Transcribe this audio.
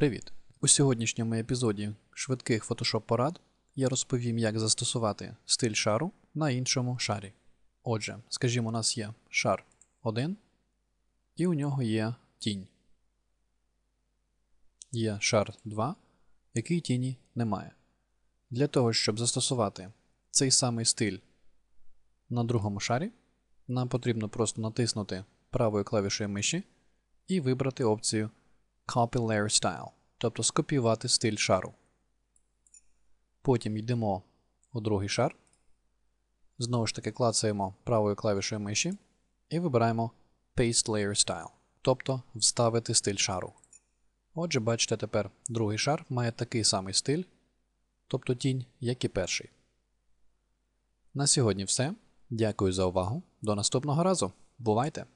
Привіт! У сьогоднішньому епізоді швидких Photoshop порад я розповім, як застосувати стиль шару на іншому шарі. Отже, скажімо, у нас є шар 1, і у нього є тінь. Є шар 2, який тіні немає. Для того, щоб застосувати цей самий стиль на другому шарі, нам потрібно просто натиснути правою клавішою миші і вибрати опцію Copy Layer Style, тобто скопіювати стиль шару. Потім йдемо у другий шар. Знову ж таки клацаємо правою клавішою миші і вибираємо Paste Layer Style, тобто вставити стиль шару. Отже, бачите, тепер другий шар має такий самий стиль, тобто тінь, як і перший. На сьогодні все. Дякую за увагу. До наступного разу. Бувайте!